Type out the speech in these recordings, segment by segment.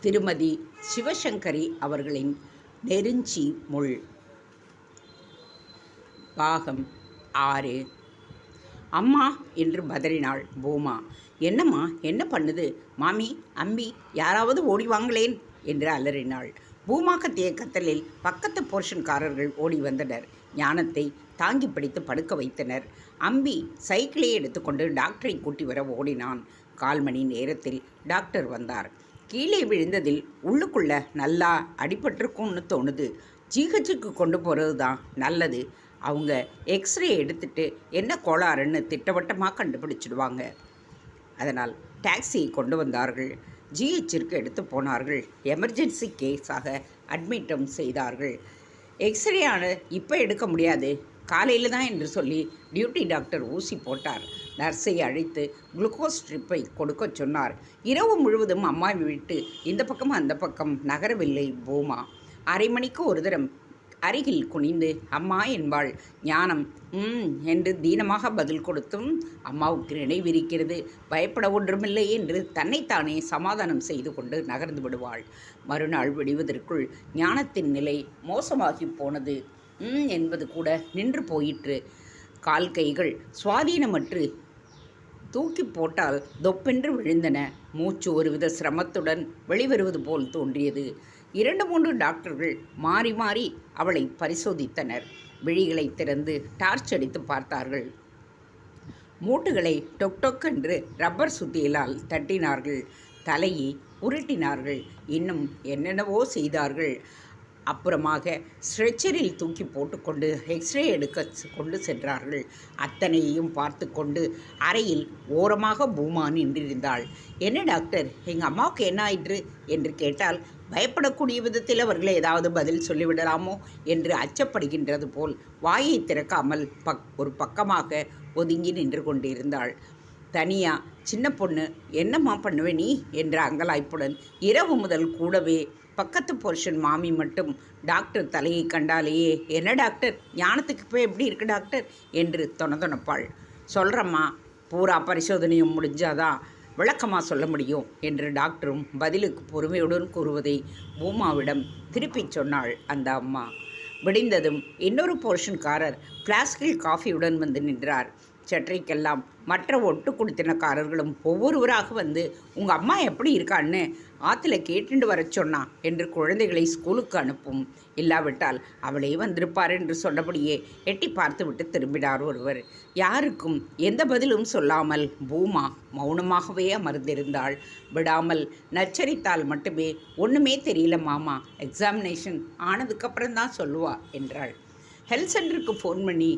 திருமதி சிவசங்கரி அவர்களின் நெருஞ்சி முள். பாகம் ஆறு. அம்மா என்று பதறினாள் பூமா. என்னம்மா என்ன பண்ணுது? மாமி அம்பி யாராவது ஓடி வாங்களேன் என்று அலறினாள். பூமா கத்திய கத்தலில் பக்கத்து போர்ஷன்காரர்கள் ஓடி வந்தனர். ஞானத்தை தாங்கி பிடித்து படுக்க வைத்தனர். அம்பி சைக்கிளை எடுத்துக்கொண்டு டாக்டரை கூட்டி வர ஓடினான். கால் மணி நேரத்தில் டாக்டர் வந்தார். கீழே விழுந்ததில் உள்ளுக்குள்ள நல்லா அடிபட்டிருக்கும்னு தோணுது. ஜிஹெச்சுக்கு கொண்டு போகிறது தான் நல்லது. அவங்க எக்ஸ்ரே எடுத்துட்டு என்ன கோளாறுன்னு திட்டவட்டமாக கண்டுபிடிச்சிடுவாங்க. அதனால் டாக்ஸியை கொண்டு வந்தார்கள். ஜிஹெச்சிற்கு எடுத்து போனார்கள். எமர்ஜென்சி கேஸாக அட்மிட்டும் செய்தார்கள். எக்ஸ்ரே ஆன இப்போ எடுக்க முடியாது. காலையில் தான் என்று சொல்லி டியூட்டி டாக்டர் ஊசி போட்டார். நர்ஸை அழைத்து குளுக்கோஸ் ட்ரிப்பை கொடுக்க சொன்னார். இரவு முழுவதும் அம்மாவை விட்டு இந்த பக்கம் அந்த பக்கம் நகரவில்லை பூமா. அரை மணிக்கு ஒரு தரம் அருகில் குனிந்து அம்மா என்பாள். ஞானம் ம் என்று தீனமாக பதில் கொடுத்தும் அம்மாவுக்கு நினைவிருக்கிறது. பயப்பட ஒன்றுமில்லை என்று தன்னைத்தானே சமாதானம் செய்து கொண்டு நகர்ந்து விடுவாள். மறுநாள் விடுவதற்குள் ஞானத்தின் நிலை மோசமாகி போனது. ம் என்பது கூட நின்று போயிற்று. கால் கைகள் சுவாதீனமற்று தூக்கி போட்டால் தொப்பென்று விழுந்தன. மூச்சு ஒருவித சிரமத்துடன் வெளிவருவது போல் தோன்றியது. இரண்டு மூன்று டாக்டர்கள் மாறி மாறி அவளை பரிசோதித்தனர். விழிகளை திறந்து டார்ச் அடித்து பார்த்தார்கள். மூட்டுகளை டொக் டொக் என்று ரப்பர் சுத்தியலால் தட்டினார்கள். தலையை உருட்டினார்கள். இன்னும் என்னென்னவோ செய்தார்கள். அப்புறமாக ஸ்ட்ரெச்சரில் தூக்கி போட்டுக்கொண்டு எக்ஸ்ரே எடுக்க கொண்டு சென்றார்கள். அத்தனையையும் பார்த்து கொண்டு அறையில் ஓரமாக பூமா நின்றிருந்தாள். என்ன டாக்டர் எங்கள் அம்மாவுக்கு என்ன ஆயிற்று? என்று கேட்டால் பயப்படக்கூடிய விதத்தில் அவர்கள் ஏதாவது பதில் சொல்லிவிடலாமோ? என்று அச்சப்படுகின்றது போல் வாயை திறக்காமல் பக் ஒரு பக்கமாக ஒதுங்கி நின்று கொண்டிருந்தாள். தனியா சின்ன பொண்ணு என்னம்மா பண்ணுவே நீ? என்ற அங்கலாய்ப்புடன் இரவு முதல் கூடவே பக்கத்து போர்ஷன் மாமி மட்டும் டாக்டர் தலையை கண்டாலேயே என்ன டாக்டர் ஞானத்துக்கு போய் எப்படி இருக்கு டாக்டர் என்று தொணதொணப்பாள். சொல்கிறம்மா பூரா பரிசோதனையும் முடிஞ்சாதான் விளக்கமாக சொல்ல முடியும்? என்று டாக்டரும் பதிலுக்கு பொறுமையுடன் கூறுவதை பூமாவிடம் திருப்பிச் சொன்னாள் அந்த அம்மா. விடிந்ததும் இன்னொரு போர்ஷன்காரர் ஃப்ளாஸ்கில் காஃபியுடன் வந்து நின்றார். சற்றைக்கெல்லாம் மற்ற ஒட்டு குடித்தனக்காரர்களும் ஒவ்வொருவராக வந்து உங்கள் அம்மா எப்படி இருக்கான்னு ஆற்றுல கேட்டுண்டு வர சொன்னா என்று குழந்தைகளை ஸ்கூலுக்கு அனுப்பும். இல்லாவிட்டால் அவளே வந்திருப்பார் என்று சொன்னபடியே எட்டி பார்த்துவிட்டு திரும்பினார் ஒருவர். யாருக்கும் எந்த பதிலும் சொல்லாமல் பூமா மௌனமாகவே அமர்ந்திருந்தாள். விடாமல் நச்சரித்தால் மட்டுமே ஒன்றுமே தெரியல மாமா எக்ஸாமினேஷன் ஆனதுக்கப்புறம் தான் சொல்லுவா என்றாள். ஹெல்த் சென்டருக்கு ஃபோன் பண்ணி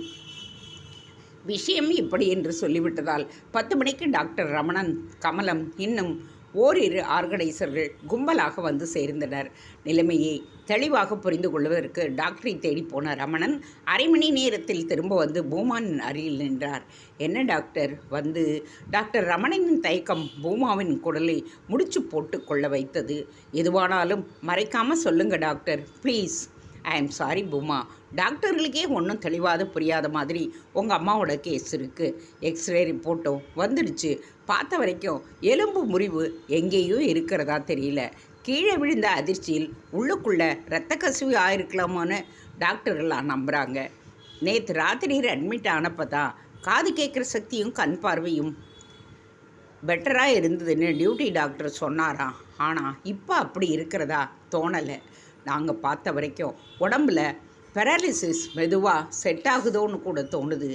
விஷயம் இப்படி என்று சொல்லிவிட்டதால் பத்து மணிக்கு டாக்டர் ரமணன் கமலம் இன்னும் ஓரிரு ஆர்கனைசர்கள் கும்பலாக வந்து சேர்ந்தனர். நிலைமையை தெளிவாக புரிந்து கொள்வதற்கு டாக்டரை தேடி போன ரமணன் அரை மணி நேரத்தில் திரும்ப வந்து பூமான் அருகில் நின்றார். என்ன டாக்டர்? வந்து டாக்டர் ரமணனின் தயக்கம் பூமாவின் குடலை முடிச்சு போட்டு கொள்ள வைத்தது. எதுவானாலும் மறைக்காமல் சொல்லுங்க doctor please. I am sorry Bhooma டாக்டர்களுக்கே ஒன்றும் தெளிவாத புரியாத மாதிரி உங்கள் அம்மாவோட கேஸ் இருக்குது எக்ஸ்ரே ரிப்போர்ட்டும் வந்துடுச்சு. பார்த்த வரைக்கும் எலும்பு முறிவு எங்கேயோ இருக்கிறதா தெரியல. கீழே விழுந்த அதிர்ச்சியில் உள்ளுக்குள்ளே இரத்த கசிவு ஆயிருக்கலாமோன்னு டாக்டர்கள்லாம் நம்புகிறாங்க நேற்று ராத்திரி அட்மிட் ஆனப்போ தான் காது கேட்குற சக்தியும் கண் பார்வையும் பெட்டராக இருந்ததுன்னு டியூட்டி டாக்டர் சொன்னாராம். ஆனால் இப்போ அப்படி இருக்கிறதா தோணலை. நாங்கள் பார்த்த வரைக்கும் உடம்புல பெராலிசிஸ் மெதுவாக செட் ஆகுதோன்னு கூட தோணுது.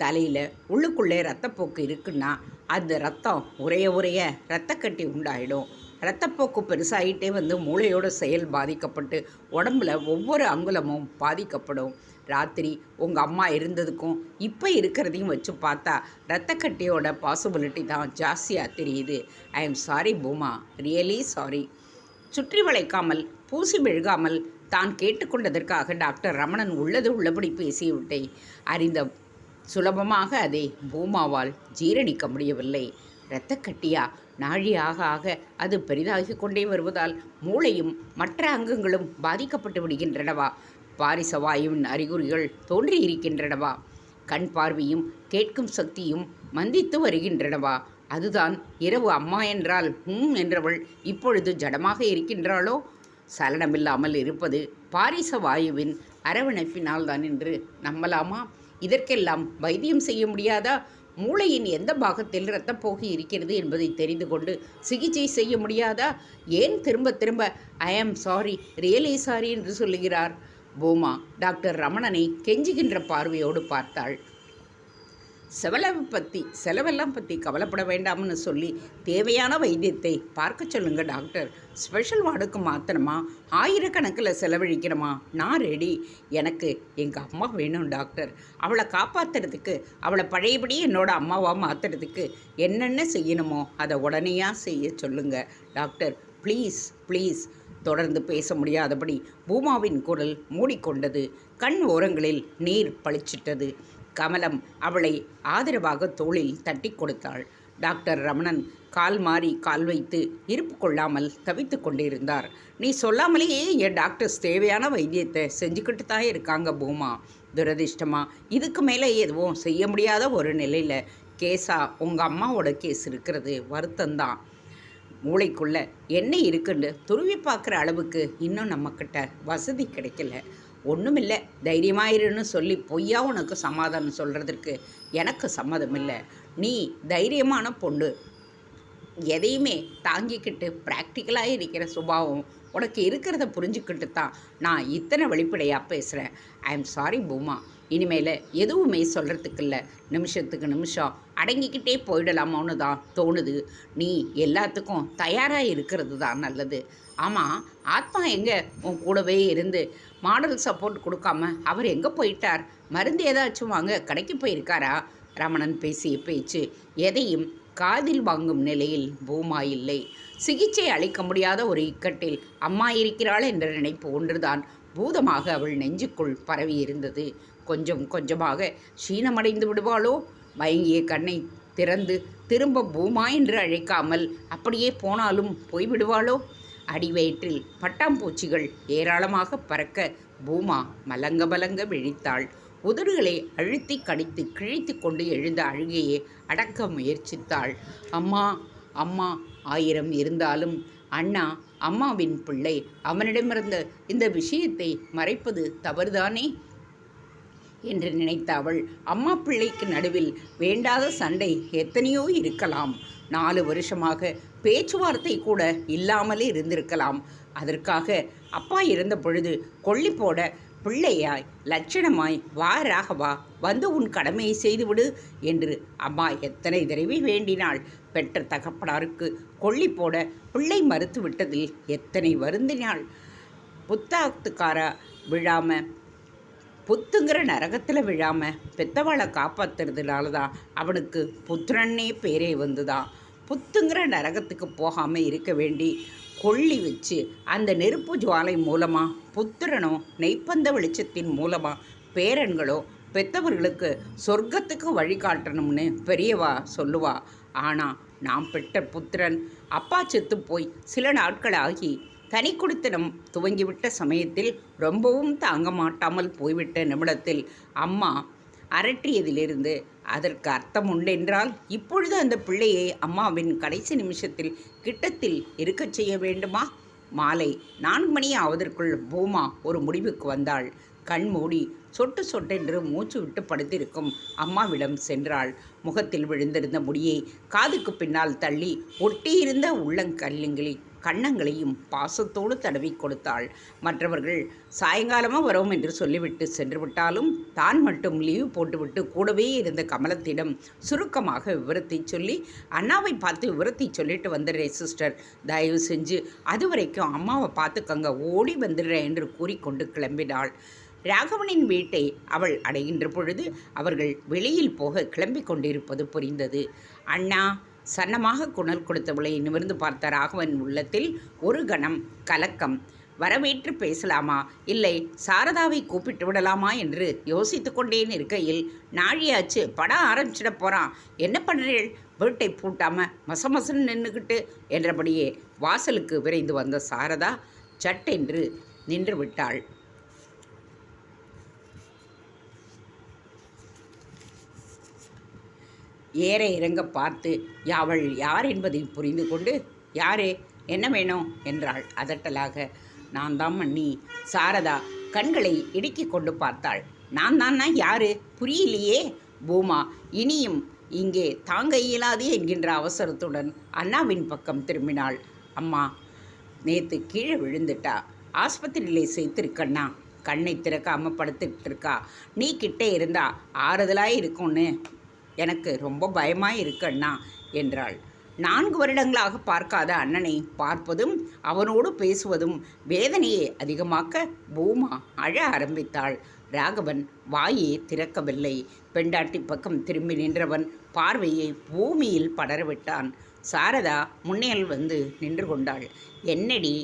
தலையில் உள்ளுக்குள்ளே ரத்தப்போக்கு இருக்குன்னா அந்த ரத்தம் உரைய உரைய ரத்தக்கட்டி உண்டாயிடும். ரத்தப்போக்கு பெருசாகிட்டே வந்து மூளையோட செயல் பாதிக்கப்பட்டு உடம்புல ஒவ்வொரு அங்குலமும் பாதிக்கப்படும். ராத்திரி உங்கள் அம்மா இருந்ததுக்கும் இப்போ இருக்கிறதையும் வச்சு பார்த்தா ரத்தக்கட்டியோட பாசிபிலிட்டி தான் ஜாஸ்தியாக தெரியுது. I am sorry Bhooma. Really sorry சுற்றி வளைக்காமல் பூசி மெழுகாமல் தான் கேட்டுக்கொண்டதற்காக டாக்டர் ரமணன் உள்ளது உள்ளபடி பேசியவிட்டை அறிந்த சுலபமாக அதை பூமாவால் ஜீரணிக்க முடியவில்லை. இரத்தக்கட்டியா? நாழி ஆக ஆக அது பெரிதாகி கொண்டே வருவதால் மூளையும் மற்ற அங்கங்களும் பாதிக்கப்பட்டு விடுகின்றனவா? பாரிசவாயுவின் அறிகுறிகள் தோன்றியிருக்கின்றனவா? கண் பார்வையும் கேட்கும் சக்தியும் மந்தித்து வருகின்றனவா? அதுதான் இரவு அம்மா என்றால் ஹம் என்றவள் இப்பொழுது ஜடமாக இருக்கின்றாளோ? சலனமில்லாமல் இருப்பது பாரிச வாயுவின் அரவணைப்பினால் தான் என்று நம்பலாமா? இதற்கெல்லாம் வைத்தியம் செய்ய முடியாதா? மூளையின் எந்த பாகத்தில் இரத்தப்போகி இருக்கிறது என்பதை தெரிந்து கொண்டு சிகிச்சை செய்ய முடியாதா? ஏன் திரும்ப திரும்ப ஐ ஆம் சாரி ரியலி சாரி என்று சொல்லுகிறார்? பூமா டாக்டர் ரமணனை கெஞ்சுகின்ற பார்வையோடு பார்த்தாள். செலவை பற்றி செலவெல்லாம் பற்றி கவலைப்பட வேண்டாம்னு சொல்லி தேவையான வைத்தியத்தை பார்க்க சொல்லுங்க டாக்டர். ஸ்பெஷல் வார்டுக்கு மாற்றணுமா ஆயிரக்கணக்கில் செலவழிக்கணுமா? நான் ரெடி. எனக்கு எங்கள் அம்மா வேணும் டாக்டர். அவளை காப்பாற்றுறதுக்கு அவளை பழையபடி என்னோட அம்மாவாக மாற்றுறதுக்கு என்னென்ன செய்யணுமோ அதை உடனேயாக செய்ய சொல்லுங்க டாக்டர். Please please. தொடர்ந்து பேச முடியாதபடி பூமாவின் குரல் மூடிக்கொண்டது. கண் ஓரங்களில் நீர் பளிச்சிட்டது. கமலம் அவளை ஆதரவாக தோளில் தட்டி கொடுத்தாள். டாக்டர் ரமணன் கால் மாறி கால் வைத்து இருப்பு கொள்ளாமல் தவித்து கொண்டிருந்தார். நீ சொல்லாமலேயே என் டாக்டர்ஸ் தேவையான வைத்தியத்தை செஞ்சுக்கிட்டு தான் இருக்காங்க பூமா. துரதிர்ஷ்டமா இதுக்கு மேலே எதுவும் செய்ய முடியாத ஒரு நிலையில் கேஸா உங்கள் அம்மாவோட கேஸ் இருக்கிறது வருத்தந்தான் மூளைக்குள்ளே என்ன இருக்குன்னு துருவி பார்க்குற அளவுக்கு இன்னும் நம்மக்கிட்ட வசதி கிடைக்கல. ஒன்றுமில்லை தைரியமாயிருன்னு சொல்லி பொய்யா உனக்கு சமாதானம் சொல்கிறதுக்கு எனக்கு சம்மதம் இல்லை நீ தைரியமான பொண்ணு. எதையுமே தாங்கிக்கிட்டு ப்ராக்டிக்கலாக இருக்கிற சுபாவம் உனக்கு இருக்கிறத புரிஞ்சுக்கிட்டு தான் நான் இத்தனை வெளிப்படையாக பேசுகிறேன் ஐ எம் சாரி பூமா. இனிமேல் எதுவுமே சொல்கிறதுக்கு இல்லை நிமிஷத்துக்கு நிமிஷம் அடங்கிக்கிட்டே போயிடலாமோன்னு தான் தோணுது. நீ எல்லாத்துக்கும் தயாராக இருக்கிறது தான் நல்லது. ஆமாம் ஆத்மா எங்கே உன் கூடவே இருந்து மாடல் சப்போர்ட் கொடுக்காம அவர் எங்கே போயிட்டார்? மருந்து ஏதாச்சும் வாங்க கடைக்கு போயிருக்காரா? ரமணன் பேசிய பேச்சு எதையும் காதில் வாங்கும் நிலையில் பூமா இல்லை. சிகிச்சை அளிக்க முடியாத ஒரு இக்கட்டில் அம்மா இருக்கிறாள் என்ற நினைப்பு ஒன்றுதான் பூதமாக அவள் நெஞ்சுக்குள் பரவி இருந்தது கொஞ்சம் கொஞ்சமாக சீனமடைந்து விடுவாளோ? மயங்கிய கண்ணை திறந்து திரும்ப பூமா என்று அழைக்காமல் அப்படியே போனாலும் போய்விடுவாளோ? அடிவயிற்றில் பட்டாம்பூச்சிகள் ஏராளமாக பறக்க பூமா மலங்க மலங்க விழித்தாள். உதடுகளை அழுத்தி கடித்து கிழித்து கொண்டு எழுந்த அழுகையை அடக்க முயற்சித்தாள். அம்மா அம்மா ஆயிரம் இருந்தாலும் அண்ணா அம்மாவின் பிள்ளை அவனிடமிருந்த இந்த விஷயத்தை மறைப்பது தவறுதானே? என்று நினைத்த அவள் அம்மா பிள்ளைக்கு நடுவில் வேண்டாத சண்டை எத்தனையோ இருக்கலாம். நாலு வருஷமாக பேச்சுவார்த்தை கூட இல்லாமலே இருந்திருக்கலாம். அதற்காக அப்பா இருந்த பொழுது கொள்ளி போட பிள்ளையாய் லட்சணமாய் வா ராகவா வந்து உன் கடமையை செய்துவிடு என்று அம்மா எத்தனை தடவை வேண்டினாள். பெற்ற தகப்பனாருக்கு கொள்ளி போட பிள்ளை மறுத்து விட்டதில் எத்தனை வருந்தினாள். புத்தாத்துக்காரா விழாம புத்துங்கிற நரகத்தில் விழாமல் பெத்தவாளை காப்பாத்துறதுனால தான் அவனுக்கு புத்திரன்னே பேரே வந்துதான் புத்துங்கிற நரகத்துக்கு போகாமல் இருக்க வேண்டி கொள்ளி வச்சு அந்த நெருப்பு ஜுவாலை மூலமாக புத்திரனோ நெய்ப்பந்த வெளிச்சத்தின் மூலமாக பேரன்களோ பெத்தவர்களுக்கு சொர்க்கத்துக்கு வழிகாட்டணும்னு பெரியவா சொல்லுவா. ஆனால் நாம் பெற்ற புத்திரன் அப்பா செத்து போய் சில நாட்கள் ஆகி தனி குடித்தனம் துவங்கிவிட்ட சமயத்தில் ரொம்பவும் தாங்க மாட்டாமல் போய்விட்ட நிமிடத்தில் அம்மா அரட்டியதிலிருந்து அதற்கு அர்த்தம் உண்டென்றால் இப்பொழுது அந்த பிள்ளையை அம்மாவின் கடைசி நிமிஷத்தில் கிட்டத்தில் இருக்கச் செய்ய வேண்டுமா? மாலை நான்கு மணி ஆவதற்குள் பூமா ஒரு முடிவுக்கு வந்தாள். கண் மூடி சொட்டு சொட்டென்று மூச்சு விட்டு படுத்திருக்கும் அம்மாவிடம் சென்றாள். முகத்தில் விழுந்திருந்த முடியை காதுக்கு பின்னால் தள்ளி ஒட்டியிருந்த உள்ளங்கல்லுங்களி கன்னங்களையும் பாசத்தோடு தடவி கொடுத்தாள். மற்றவர்கள் சாயங்காலமாக வரோம் என்று சொல்லிவிட்டு சென்று விட்டாலும் தான் மட்டும் லீவு போட்டுவிட்டு கூடவே இருந்த கமலத்திடம் சுருக்கமாக விவரத்தை சொல்லி அண்ணாவை பார்த்து விவரத்தை சொல்லிட்டு வந்துடுறேன் சிஸ்டர். தயவு செஞ்சு அது வரைக்கும் அம்மாவை பார்த்துக்கங்க ஓடி வந்துடுறேன் என்று கூறிக்கொண்டு கிளம்பினாள். ராகவனின் வீட்டை அவள் அடைகின்ற பொழுது அவர்கள் வெளியில் போக கிளம்பிக் கொண்டிருப்பது புரிந்தது. அண்ணா சன்னமாக குணல் கொடுத்தவளை நிமிர்ந்து பார்த்த ராகவன் உள்ளத்தில் ஒரு கணம் கலக்கம். வரவேற்று பேசலாமா? இல்லை சாரதாவை கூப்பிட்டு விடலாமா என்று யோசித்து கொண்டேன் இருக்கையில் நாழியாச்சு படம் ஆரம்பிச்சிட போகிறான் என்ன பண்ணுறீள் வீட்டை பூட்டாமல் மசமசன்னு நின்றுக்கிட்டு என்றபடியே வாசலுக்கு விரைந்து வந்த சாரதா சட்டென்று நின்று விட்டாள். ஏற இறங்க பார்த்து அவள் யார் என்பதை புரிந்து கொண்டு யாரே என்ன வேணும்? என்றாள் அதட்டலாக. நான் தான் மன்னி. சாரதா கண்களை இடுக்கி கொண்டு பார்த்தாள். நான் தான்னா யாரு? புரியலையே. பூமா இனியும் இங்கே தாங்க இயலாது என்கின்ற அவசரத்துடன் அண்ணாவின் பக்கம் திரும்பினாள். அம்மா நேற்று கீழே விழுந்துட்டா. ஆஸ்பத்திரியிலே சேர்த்துருக்கண்ணா. கண்ணை திறக்காமல் படுத்துட்டு இருக்கா நீ கிட்டே இருந்தா ஆறுதலாக இருக்கும்னு எனக்கு ரொம்ப பயமாக இருக்கண்ணா என்றாள். நான்கு வருடங்களாக பார்க்காத அண்ணனை பார்ப்பதும் அவனோடு பேசுவதும் வேதனையை அதிகமாக்க பூமா அழ ஆரம்பித்தாள். ராகவன் வாயே திறக்கவில்லை. பெண்டாட்டி பக்கம் திரும்பி நின்றவன் பார்வையை பூமியில் படரவிட்டான். சாரதா முன்னேல் வந்து நின்று கொண்டாள். என்னடி?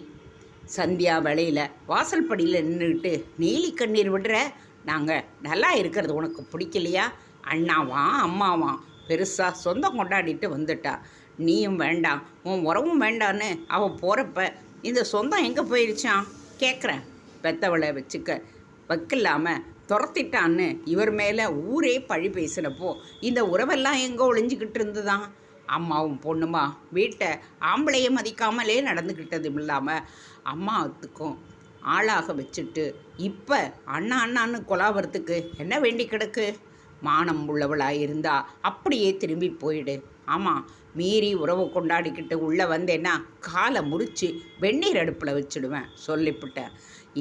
சந்தியா வலையில் வாசல் படியில் நின்றுக்கிட்டு நீலி கண்ணீர் விடுற? நாங்கள் நல்லா இருக்கிறது உனக்கு பிடிக்கலையா? அண்ணாவாம் அம்மாவாம் பெருசாக சொந்தம் கொண்டாடிட்டு வந்துட்டா. நீயும் வேண்டாம் உன் உறவும் வேண்டான்னு அவள் போகிறப்ப இந்த சொந்தம் எங்கே போயிடுச்சான் கேட்குறேன் பெத்தவளை வச்சுக்க வக்கில்லாமல் துரத்திட்டான்னு இவர் மேலே ஊரே பழி பேசினப்போ இந்த உறவெல்லாம் எங்கே ஒளிஞ்சிக்கிட்டு இருந்துதான் அம்மாவும் பொண்ணுமா வீட்டை ஆம்பளையை மதிக்காமலே நடந்துக்கிட்டதும் இல்லாமல் அம்மாவுக்கும் ஆளாக வச்சுட்டு இப்போ அண்ணா அண்ணான்னு கொலாவரத்துக்கு என்ன வேண்டி கிடக்கு? மானம் உள்ளவளாக இருந்தா அப்படியே திரும்பி போயிடு. ஆமாம் மீறி உறவு கொண்டாடிக்கிட்டு உள்ளே வந்தேன்னா காலை முறித்து வெந்நீர் அடுப்பில் வச்சுடுவேன் சொல்லிவிட்டேன்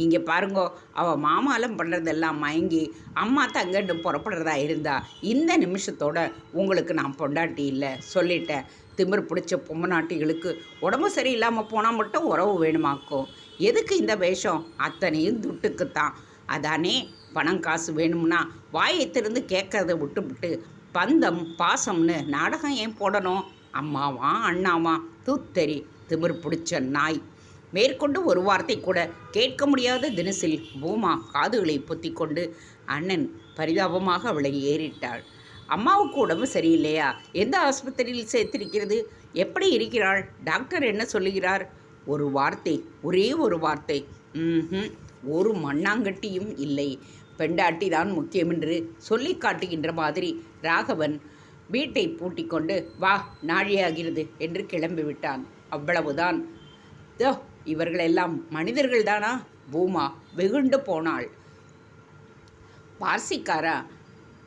இங்கே பாருங்கோ அவள் மாமாலம் பண்ணுறதெல்லாம் மயங்கி அம்மா தங்கன்னு புறப்படுறதா இருந்தா இந்த நிமிஷத்தோட உங்களுக்கு நான் பொண்டாட்டி இல்லை சொல்லிட்டேன். திமிர் பிடிச்ச பொம்மநாட்டிகளுக்கு உடம்பு சரியில்லாமல் போனால் மட்டும் உறவு வேணுமாக்கும். எதுக்கு இந்த வேஷம்? அத்தனையும் துட்டுக்குத்தான். அதானே பணம் காசு வேணும்னா வாயை திறந்து கேட்கறத விட்டுவிட்டு பந்தம் பாசம்னு நாடகம் ஏன் போடணும்? அம்மாவா அண்ணாவா? தூத்தெறி திமிர் பிடிச்ச நாய். மேற்கொண்டு ஒரு வார்த்தை கூட கேட்க முடியாத தினசில் பூமா காதுகளை பொத்திக்கொண்டு அண்ணன் பரிதாபமாக அவளை ஏறிட்டாள். அம்மாவுக்கு உடம்பு சரியில்லையா? எந்த ஆஸ்பத்திரியில் சேர்த்திருக்கிறது? எப்படி இருக்கிறாள்? டாக்டர் என்ன சொல்லுகிறார்? ஒரு வார்த்தை ஒரே ஒரு வார்த்தை. ம் ஒரு மண்ணாங்கட்டியும் இல்லை. பெண்டாட்டி தான் முக்கியமென்று சொல்லி காட்டுகின்ற மாதிரி ராகவன் வீட்டை பூட்டி கொண்டு வா நாழியாகிறது என்று கிளம்பி விட்டான். அவ்வளவுதான். தோ இவர்களெல்லாம் மனிதர்கள்தானா? பூமா வெகுண்டு போனாள். பார்சிக்காரா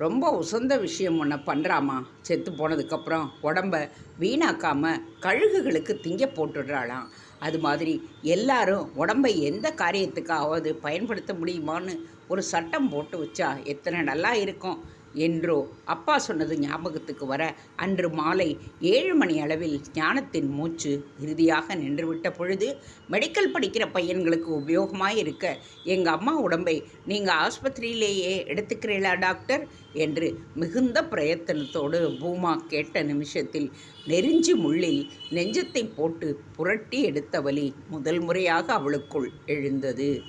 ரொம்ப உசந்த விஷயம் ஒன்று பண்ணுறாமா செத்து போனதுக்கப்புறம் உடம்ப வீணாக்காமல் கழுகுகளுக்கு திங்க போட்டுடுறாளாம். அது மாதிரி எல்லாரும் உடம்பை எந்த காரியத்துக்காவது பயன்படுத்த முடியுமான்னு ஒரு சட்டம் போட்டு வச்சா எத்தனை நல்லா இருக்கும். என்றோ அப்பா சொன்னது ஞாபகத்துக்கு வர அன்று மாலை ஏழு மணி அளவில் ஞானத்தின் மூச்சு இறுதியாக நின்றுவிட்ட பொழுது மெடிக்கல் படிக்கிற பையன்களுக்கு உபயோகமாக இருக்க எங்கள் அம்மா உடம்பை நீங்கள் ஆஸ்பத்திரியிலேயே எடுத்துக்கிறீங்களா டாக்டர் என்று மிகுந்த பிரயத்தனத்தோடு பூமா கேட்ட நிமிஷத்தில் நெறிஞ்சி முள்ளில் நெஞ்சத்தை போட்டு புரட்டி எடுத்த வலி முதல் முறையாக அவளுக்குள் எழுந்தது.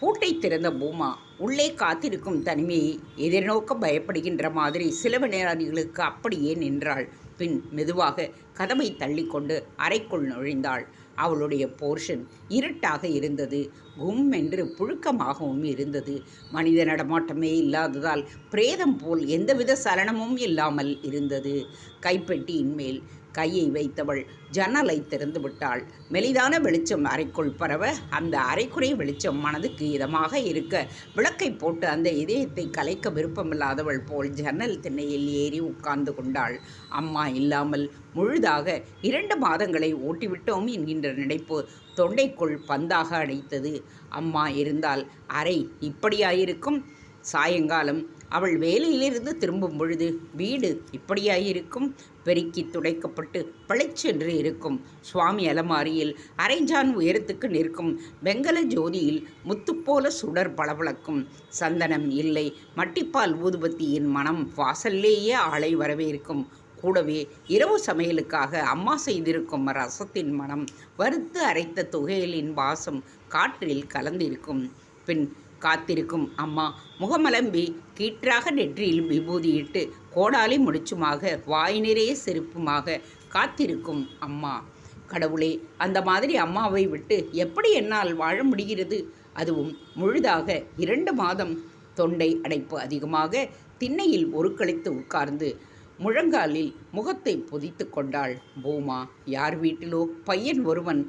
பூட்டை திறந்த பூமா உள்ளே காத்திருக்கும் தனிமையை எதிர்நோக்க பயப்படுகின்ற மாதிரி சில நேரங்களுக்கு அப்படியே நின்றாள். பின் மெதுவாக கதவை தள்ளிக்கொண்டு அறைக்குள் நுழைந்தாள். அவளுடைய போர்ஷன் இருட்டாக இருந்தது. கும் என்று புழுக்கமாகவும் இருந்தது. மனித நடமாட்டமே இல்லாததால் பிரேதம் போல் எந்தவித சலனமும் இல்லாமல் இருந்தது. கைப்பெட்டியின் மேல் கையை வைத்தவள். ஜன்னலை திறந்து விட்டாள் மெலிதான வெளிச்சம் அறைக்குள் பரவ அந்த அரைக்குறை வெளிச்சம் மனதுக்கு இதமாக இருக்க விளக்கை போட்டு அந்த இதயத்தை கலைக்க விருப்பமில்லாதவள் போல் ஜன்னல் திண்ணையில் ஏறி உட்கார்ந்து கொண்டாள். அம்மா இல்லாமல் முழுதாக இரண்டு மாதங்களை ஓட்டிவிட்டோம் என்கின்ற நினைப்பு தொண்டைக்குள் பந்தாக அடைத்தது. அம்மா இருந்தால் அறை இப்படியாயிருக்கும்? சாயங்காலம் அவள் வேலையிலிருந்து திரும்பும் பொழுது வீடு இப்படியாயிருக்கும். பெருக்கி துடைக்கப்பட்டு பளிச்சென்று இருக்கும். சுவாமி அலமாரியில் அரைஞ்சான் உயரத்துக்கு நிற்கும். வெங்கல ஜோதியில் முத்துப்போல சுடர் பளபளக்கும். சந்தனம் இல்லை. மட்டிப்பால் ஊதுபத்தியின் மனம் வாசல்லேயே ஆளை வரவேற்கும். கூடவே இரவு சமையலுக்காக அம்மா செய்திருக்கும் ரசத்தின் மனம் வறுத்து அரைத்த துகையலின் வாசம் காற்றில் கலந்திருக்கும். பின் காத்திருக்கும். அம்மா முகமலம்பி கீற்றாக நெற்றியில் விபூதியிட்டு கோடாலி முடிச்சுமாக வாய் நிறைய செருப்புமாக காத்திருக்கும் அம்மா. கடவுளே அந்த மாதிரி அம்மாவை விட்டு எப்படி என்னால் வாழ முடிகிறது? அதுவும் முழுதாக இரண்டு மாதம் தொண்டை அடைப்பு அதிகமாக திண்ணையில் ஒரு கழித்து உட்கார்ந்து முழங்காலில் முகத்தை பொதித்து கொண்டாள் பூமா. யார் வீட்டிலோ பையன் ஒருவன்.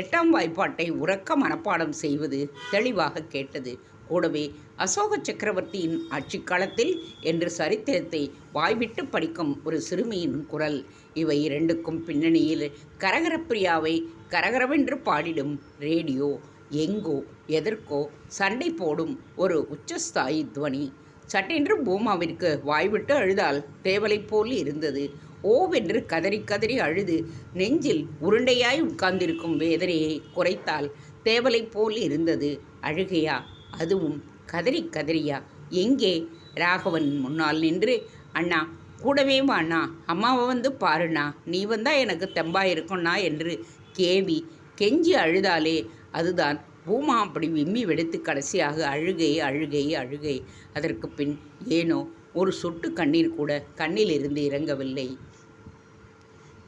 எட்டாம் வாய்ப்பாட்டை உறக்க மனப்பாடம் செய்வது தெளிவாக கேட்டது. கூடவே அசோக சக்கரவர்த்தியின் ஆட்சி காலத்தில் என்று சரித்திரத்தை வாய்விட்டு படிக்கும் ஒரு சிறுமியின் குரல். இவை இரண்டுக்கும் பின்னணியில் கரகரப்பிரியாவை கரகரவென்று பாடிடும் ரேடியோ. எங்கோ எதற்கோ சண்டை போடும் ஒரு உச்சஸ்தாயி துவனி. சட்டென்று பூமாவிற்கு வாய்விட்டு அழுதால் தேவலை போல் இருந்தது. ஓவென்று கதறி கதறி அழுது நெஞ்சில் உருண்டையாய் உட்கார்ந்திருக்கும் வேதனையை குறைத்தால் தேவலை போல் இருந்தது. அழுகையா? அதுவும் கதறி கதறியா எங்கே? ராகவன் முன்னால் நின்று அண்ணா கூடவே வாண்ணா அம்மாவை வந்து பாருண்ணா நீ வந்தா எனக்கு தெம்பா இருக்கும்ண்ணா என்று கேவி கெஞ்சி அழுதாலே அதுதான் பூமா அப்படி விம்மி வெடித்து கடைசியாக அழுகை அழுகை அழுகை. அதற்கு பின் ஏனோ ஒரு சொட்டு கண்ணீர் கூட கண்ணிலிருந்து இறங்கவில்லை.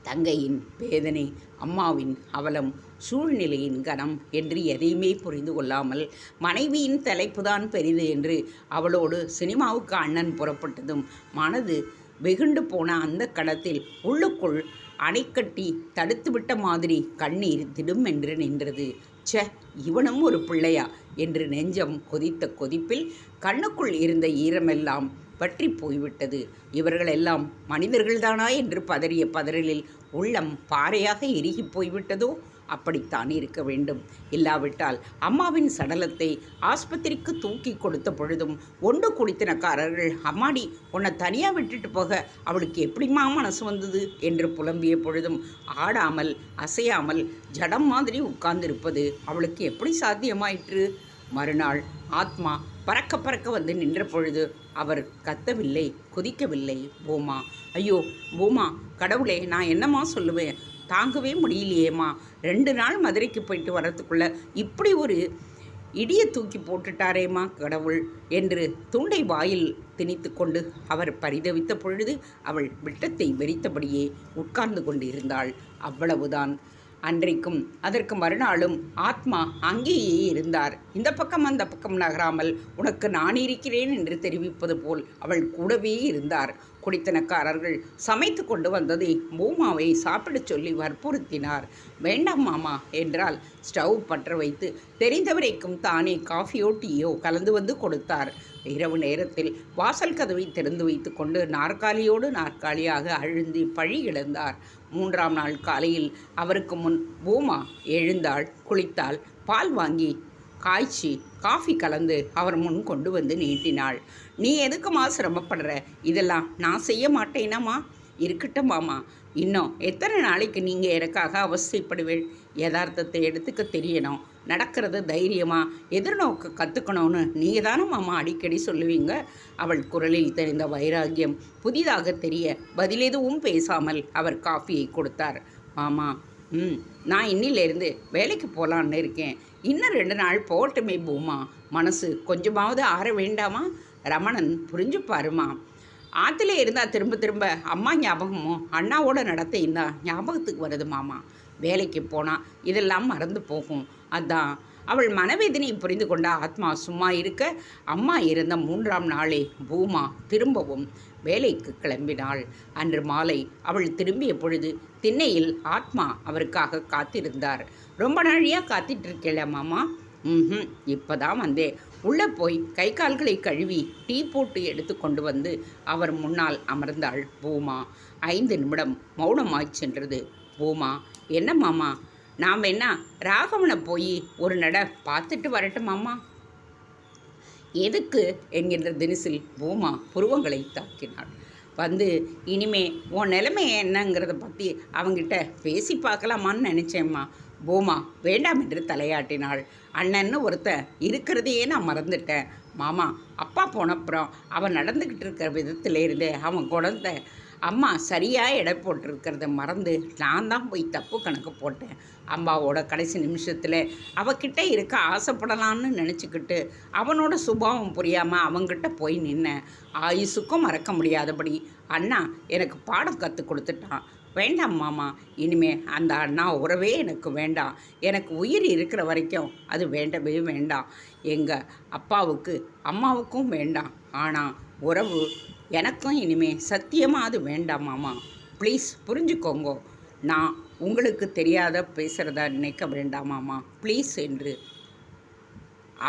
தங்கையின் வேதனை அம்மாவின் அவலம் சூழ்நிலையின் கனம் என்று எதையுமே புரிந்து கொள்ளாமல் மனைவியின் தலைப்புதான் பெரிது என்று அவளோடு சினிமாவுக்கு அண்ணன் புறப்பட்டதும் மனது வெகுண்டு போன அந்த கடத்தில் உள்ளுக்குள் அணைக்கட்டி தடுத்துவிட்ட மாதிரி கண்ணீர் திடும் என்று நின்றது. ச்சே இவனும் ஒரு பிள்ளையா என்று நெஞ்சம் கொதித்த கொதிப்பில் கண்ணுக்குள் இருந்த ஈரமெல்லாம் பற்றி போய்விட்டது. இவர்களெல்லாம் மனிதர்கள்தானா என்று பதறிய பதறலில் உள்ளம் பாறையாக இறுகி போய்விட்டதோ? அப்படித்தான் இருக்க வேண்டும். இல்லாவிட்டால் அம்மாவின் சடலத்தை ஆஸ்பத்திரிக்கு தூக்கி கொடுத்த பொழுதும் ஒன்று குடித்தனக்காரர்கள் அம்மாடி உன்னை தனியாக விட்டுட்டு போக அவளுக்கு எப்படிமா மனசு வந்தது? என்று புலம்பிய பொழுதும் ஆடாமல் அசையாமல் ஜடம் மாதிரி உட்கார்ந்திருப்பது அவளுக்கு எப்படி சாத்தியமாயிற்று? மறுநாள் ஆத்மா பறக்க பறக்க வந்து நின்ற பொழுது அவர் கத்தவில்லை குதிக்கவில்லை பூமா. ஐயோ பூமா கடவுளே நான் என்னம்மா சொல்லுவேன்? தாங்கவே முடியலையேம்மா. ரெண்டு நாள் மதுரைக்கு போயிட்டு வரத்துக்குள்ள இப்படி ஒரு இடிய தூக்கி போட்டுட்டாரேம்மா கடவுள் என்று துண்டை வாயில் திணித்து கொண்டு அவர் பரிதவித்த பொழுது அவள் விட்டத்தை வெறித்தபடியே உட்கார்ந்து கொண்டிருந்தாள். அவ்வளவுதான். அன்றைக்கும் அதற்கு மறுநாளும் ஆத்மா அங்கேயே இருந்தார். இந்த பக்கம் அந்த பக்கம் நகராமல் உனக்கு நான் இருக்கிறேன் என்று தெரிவிப்பது போல் அவள் கூடவே இருந்தார். குடித்தனக்காரர்கள் சமைத்து கொண்டு வந்ததை பூமாவை சாப்பிடச் சொல்லி வற்புறுத்தினார். வேண்டாம் மாமா என்றால் ஸ்டவ் பற்ற வைத்து தெரிந்தவரைக்கும் தானே காஃபியோ டீயோ கலந்து வந்து கொடுத்தார். இரவு நேரத்தில் வாசல் கதவை திறந்து வைத்துக்கொண்டு நாற்காலியோடு நாற்காலியாக அழுந்தி பழி இழந்தார். மூன்றாம் நாள் காலையில் அவருக்கு முன் பூமா எழுந்தாள் குளித்தாள் பால் வாங்கி காய்ச்சி காஃபி கலந்து அவர் முன் கொண்டு வந்து நீட்டினாள். நீ எதுக்குமா சிரமப்படுற? இதெல்லாம் நான் செய்ய மாட்டேனாம்மா இருக்கட்டும் மாமா. இன்னும் எத்தனை நாளைக்கு நீங்கள் எனக்காக அவசியப்படுவேன் யதார்த்தத்தை எடுத்துக்க தெரியணும். நடக்கிறது தைரியமாக எதிர்நோக்க கற்றுக்கணும்னு நீங்கள் தானே மாமா அடிக்கடி சொல்லுவீங்க? அவள் குரலில் தெரிந்த வைராக்கியம் புதிதாக தெரிய பதில் எதுவும் பேசாமல் அவர் காஃபியை கொடுத்தார். மாமா ம் நான் இன்னிலேருந்து வேலைக்கு போகலான்னு இருக்கேன். இன்னும் ரெண்டு நாள் போகட்டுமே பூமா. மனசு கொஞ்சமாவது ஆற வேண்டாமா? ரமணன் புரிஞ்சு பாருமா ஆற்றுல இருந்தால் திரும்ப திரும்ப அம்மா ஞாபகமும் அண்ணாவோட நடத்தையும் தான் ஞாபகத்துக்கு வருது மாமா. வேலைக்கு போனால் இதெல்லாம் மறந்து போகும். அதான். அவள் மனவேதனையை புரிந்து கொண்ட ஆத்மா சும்மா இருக்க அம்மா இருந்த மூன்றாம் நாளே பூமா திரும்பவும் வேலைக்கு கிளம்பினாள். அன்று மாலை அவள் திரும்பிய பொழுது திண்ணையில் ஆத்மா அவருக்காக காத்திருந்தார். ரொம்ப நாழியாக காத்திட்டு மாமா. ம் இப்போ தான் வந்தேன். உள்ளே போய் கை கால்களை கழுவி டீ போட்டு எடுத்து கொண்டு வந்து அவர் முன்னால் அமர்ந்தாள். பூமா ஐந்து நிமிடம் மௌனமாய் சென்றது. பூமா என்ன மாமா? நாம் என்ன ராகவனை போய் ஒரு நட பார்த்துட்டு வரட்டுமாம்மா எதுக்கு? என்கின்ற தினசில் பூமா புருவங்களை தாக்கினாள். வந்து இனிமே உன் நிலைமை என்னங்கிறத பற்றி அவங்கிட்ட பேசி பார்க்கலாமான்னு நினச்சேம்மா. பூமா வேண்டாம் என்று தலையாட்டினாள். அண்ணன்னு ஒருத்தன் இருக்கிறதையே நான் மறந்துட்டேன். மாமா அப்பா போனப்புறம் அவன் நடந்துக்கிட்டு இருக்கிற விதத்திலேருந்தே அவன் குழந்தை. அம்மா சரியாக எடை போட்டிருக்கிறத மறந்து நான் தான் போய் தப்பு கணக்கு போட்டேன். அம்மாவோட கடைசி நிமிஷத்தில் அவகிட்ட இருக்க ஆசைப்படலான்னு நினச்சிக்கிட்டு அவனோட சுபாவம் புரியாமல் அவங்கிட்ட போய் நின்னேன். ஆயுசுக்கும் மறக்க முடியாதபடி அண்ணா எனக்கு பாடம் கற்றுக் கொடுத்துட்டான். வேண்டாம் மாமா இனிமே அந்த அண்ணா உறவே எனக்கு வேண்டாம். எனக்கு உயிர் இருக்கிற வரைக்கும் அது வேண்டவே வேண்டாம். எங்கள் அப்பாவுக்கு அம்மாவுக்கும் வேண்டாம். ஆனால் உறவு எனக்கும் இனிமே சத்தியமாக அது வேண்டாம் மாமா. ப்ளீஸ் புரிஞ்சுக்கோங்க. நான் உங்களுக்கு தெரியாத பேசுகிறதா நினைக்க வேண்டாமாமா ப்ளீஸ் என்று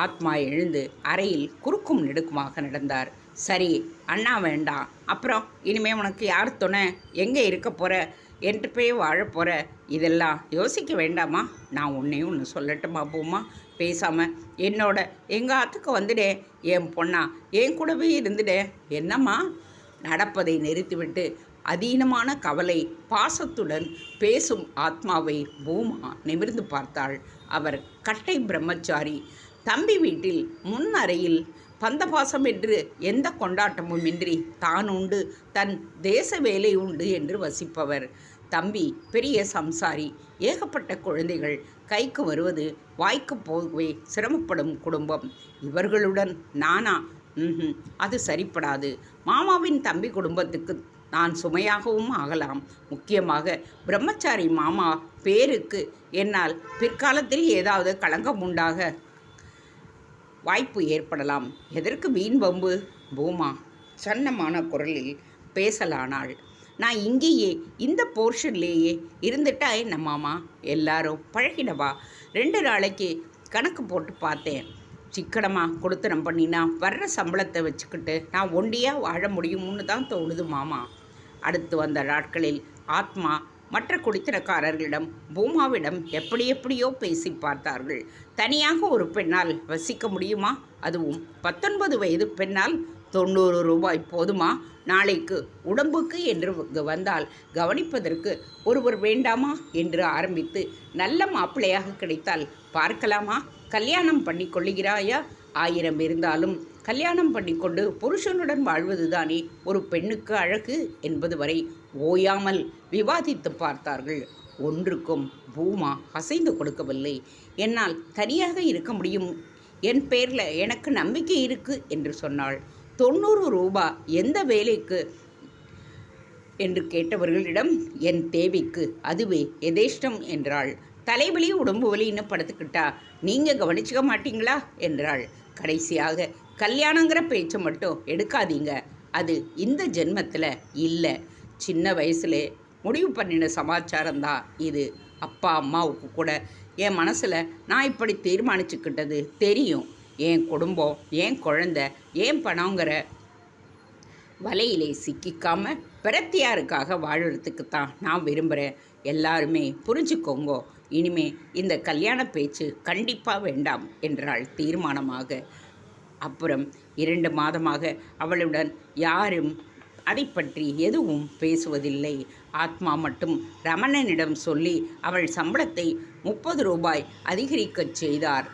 ஆத்மா எழுந்து அறையில் குறுக்கும் நெடுக்குமாக நடந்தார். சரி அண்ணா வேண்டாம் அப்புறம் இனிமேல் உனக்கு யார் துணை? எங்கே இருக்க போகிற என்று போய் வாழ போகிற இதெல்லாம் யோசிக்க வேண்டாமா? நான் உன்னையும் ஒன்று சொல்லட்டுமா பூமா? பேசாமல் என்னோட எங்கள் ஆத்துக்கு வந்துடே. என் பொண்ணா என் கூடவே இருந்துடே. என்னம்மா? நடப்பதை நிறுத்திவிட்டு அதீனமான கவலை பாசத்துடன் பேசும் ஆத்மாவை பூமா நிமிர்ந்து பார்த்தாள். அவர் கட்டை பிரம்மச்சாரி தம்பி வீட்டில் முன் அறையில் பந்தபாசம் என்று எந்த கொண்டாட்டமும் இன்றி தான் உண்டு தன் தேச வேலை உண்டு என்று வசிப்பவர். தம்பி பெரிய சம்சாரி ஏகப்பட்ட குழந்தைகள் கைக்கு வருவது வாய்க்கு போகவே சிரமப்படும் குடும்பம். இவர்களுடன் நானா? ம்ஹும், அது சரிப்படாது. மாமாவின் தம்பி குடும்பத்துக்கு நான் சுமையாகவும் ஆகலாம். முக்கியமாக பிரம்மச்சாரி மாமா பேருக்கு என்னால் பிற்காலத்தில் ஏதாவது களங்கம் உண்டாக வாய்ப்பு ஏற்படலாம். எதற்கு வீண் வம்பு? பூமா சன்னமான குரலில் பேசலானாள். நான் இங்கேயே இந்த போர்ஷன்லேயே இருந்துட்டா என்ன மாமா எல்லாரும் பழகிடவா ரெண்டு நாளைக்கு கணக்கு போட்டு பார்த்தேன். சிக்கனமாக கொடுத்தனம் பண்ணினா வர்ற சம்பளத்தை வச்சுக்கிட்டு நான் ஒண்டியாக வாழ முடியும்னு தான் தோணுது மாமா. அடுத்து வந்த நாட்களில் ஆத்மா மற்ற குடித்தனக்காரர்களிடம் பூமாவிடம் எப்படி எப்படியோ பேசி பார்த்தார்கள். தனியாக ஒரு பெண்ணால் வசிக்க முடியுமா? அதுவும் பத்தொன்பது வயது பெண்ணால் தொண்ணூறு ரூபாய் போதுமா? நாளைக்கு உடம்புக்கு என்று வந்தால் கவனிப்பதற்கு ஒருவர் வேண்டாமா? என்று ஆரம்பித்து நல்ல மாப்பிள்ளையாக கிடைத்தால் பார்க்கலாமா? கல்யாணம் பண்ணி கொள்ளுகிறாயா? ஆயிரம் இருந்தாலும் கல்யாணம் பண்ணிக்கொண்டு புருஷனுடன் வாழ்வதுதானே ஒரு பெண்ணுக்கு அழகு என்பது வரை ஓயாமல் விவாதித்து பார்த்தார்கள். ஒன்றுக்கும் பூமா அசைந்து கொடுக்கவில்லை. என்னால் தனியாக இருக்க முடியும். என் பேரில் எனக்கு நம்பிக்கை இருக்கு என்று சொன்னாள். தொண்ணூறு ரூபா எந்த வேலைக்கு? என்று கேட்டவர்களிடம் என் தேவைக்கு அதுவே எதேஷ்டம் என்றாள். தலைவலி உடம்பு வலின்னு படுத்துக்கிட்டா நீங்கள் கவனிச்சுக்க மாட்டீங்களா? என்றாள். கடைசியாக கல்யாணங்கிற பேச்சை மட்டும் எடுக்காதீங்க. அது இந்த ஜென்மத்தில் இல்லை. சின்ன வயசுல முடிவு பண்ணின சமாச்சாரம் தான் இது. அப்பா அம்மாவுக்கு கூட என் மனசில் நான் இப்படி தீர்மானிச்சுக்கிட்டது தெரியும். என் குடும்பம் என் குழந்த ஏன் பணங்கிற வலையிலே சிக்கிக்காம பிரத்தியாருக்காக வாழறதுக்கு தான் நான் விரும்புகிறேன் எல்லாருமே புரிஞ்சுக்கோங்கோ. இனிமே இந்த கல்யாண பேச்சு கண்டிப்பாக வேண்டாம் என்றாள் தீர்மானமாக. அப்புறம் இரண்டு மாதமாக அவளுடன் யாரும் அதை பற்றி எதுவும் பேசுவதில்லை. ஆத்மா மட்டும் ரமணனிடம் சொல்லி அவள் சம்பளத்தை முப்பது ரூபாய் அதிகரிக்கச் செய்தார்.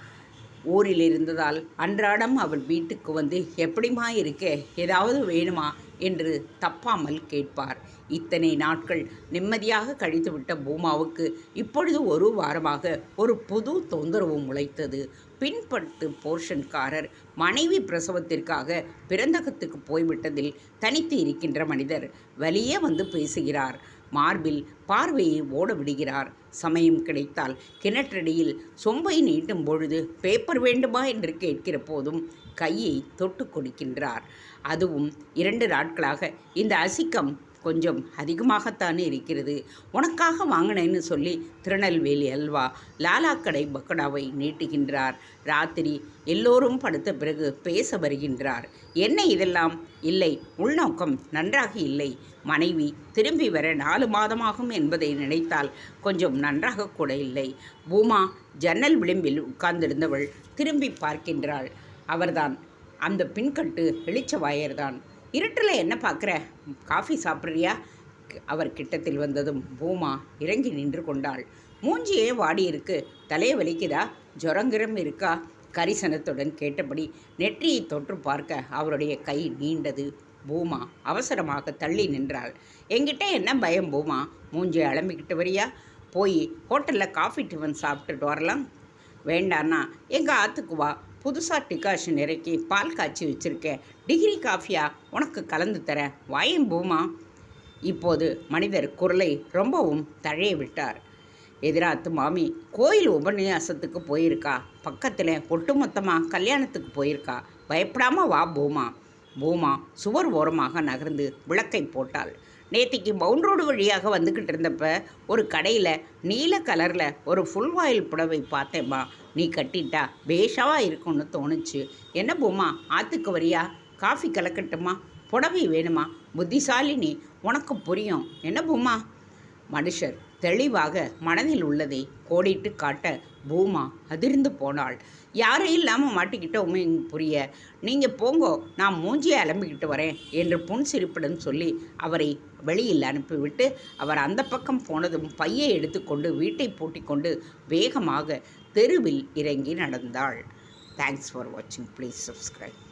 ஊரில் இருந்ததால் அன்றாடம் அவள் வீட்டுக்கு வந்து எப்படிமா இருக்கே? ஏதாவது வேணுமா? என்று தப்பாமல் கேட்பார். இத்தனை நாட்கள் நிம்மதியாக கழித்துவிட்ட பூமாவுக்கு இப்பொழுது ஒரு வாரமாக ஒரு புது தொந்தரவு முளைத்தது பின்பட்டு போர்ஷன்காரர் மனைவி பிரசவத்திற்காக பிறந்தகத்துக்கு போய்விட்டதில் தனித்து இருக்கின்ற மனிதர் வலியே வந்து பேசுகிறார். மார்பில் பார்வையை ஓட விடுகிறார் சமயம் கிடைத்தால் கிணற்றடியில் சொம்பை நீட்டும் பொழுது பேப்பர் வேண்டுமா என்று கேட்கிற போதும் கையை தொட்டு கொடுக்கின்றார். அதுவும் இரண்டு நாட்களாக இந்த அசிக்கம் கொஞ்சம் அதிகமாகத்தானே இருக்கிறது. உனக்காக வாங்கினேன்னு சொல்லி திருநெல்வேலி அல்வா லாலா கடை பக்கடாவை நீட்டுகின்றார். ராத்திரி எல்லோரும் படுத்த பிறகு பேச வருகின்றார். என்ன இதெல்லாம்? இல்லை உள்நோக்கம் நன்றாக இல்லை. மனைவி திரும்பி வர நாலு மாதமாகும் என்பதை நினைத்தால் கொஞ்சம் நன்றாக கூட இல்லை. பூமா ஜன்னல் விளிம்பில் உட்கார்ந்திருந்தவள் திரும்பி பார்க்கின்றாள். அவர்தான். அந்த பின்கட்டு வெளிச்சவாயர்தான் இருட்டில் என்ன பார்க்குற? காஃபி சாப்பிட்றியா? அவர் கிட்டத்தில் வந்ததும் பூமா இறங்கி நின்று கொண்டாள். மூஞ்சியே வாடி இருக்கு? தலையை வலிக்குதா? ஜுரங்கிரம் இருக்கா? கரிசனத்துடன் கேட்டபடி நெற்றியை தொற்று பார்க்க அவருடைய கை நீண்டது. பூமா அவசரமாக தள்ளி நின்றாள். என்கிட்ட என்ன பயம் பூமா? மூஞ்சி அலம்பிக்கிட்டு வரியா? போய் ஹோட்டலில் காஃபி டிஃபன் சாப்பிட்டுட்டு வரலாம். வேண்டாண்ணா எங்கள் ஆத்துக்கு வா. புதுசாக டிகாஷன் இறக்கி பால் காய்ச்சி வச்சுருக்கேன். டிகிரி காஃபியா? உனக்கு கலந்து தரேன் வாயம் பூமா இப்போது மனிதர் குரலை ரொம்பவும் தழைய விட்டார். எதிராத்து மாமி கோயில் உபன்யாசத்துக்கு போயிருக்கா? பக்கத்தில் ஒட்டுமொத்தமாக கல்யாணத்துக்கு போயிருக்கா? பயப்படாமல் வா பூமா. பூமா சுவர் ஓரமாக நகர்ந்து விளக்கை போட்டாள். நேத்திக்கு பவுண்ட் ரோடு வழியாக வந்துக்கிட்டு இருந்தப்ப ஒரு கடையில் நீல கலரில் ஒரு ஃபுல் வாயில் புடவை பார்த்தேம்மா. நீ கட்டிட்டா பேஷாவாக இருக்கும்னு தோணுச்சு. என்ன பூமா ஆற்றுக்கு வரியா? காஃபி கலக்கட்டுமா? புடவை வேணுமா? புத்திசாலினி உனக்கு புரியும். என்ன பூமா? மனுஷர் தெளிவாக மனதில் உள்ளதை கோடிட்டு காட்ட பூமா அதிர்ந்து போனாள். யாரும் இல்லாமல் மாட்டிக்கிட்டோமே புரிய. நீங்கள் போங்கோ நான் மூஞ்சியை அலம்பிக்கிட்டு வரேன் என்று புன்சிரிப்புடன் சொல்லி அவரை வெளியில் அனுப்பிவிட்டு அவர் அந்த பக்கம் போனதும் பையை எடுத்துக்கொண்டு வீட்டை பூட்டிக்கொண்டு வேகமாக தெருவில் இறங்கி நடந்தாள். தேங்க்ஸ் ஃபார் வாட்சிங் ப்ளீஸ் சப்ஸ்கிரைப்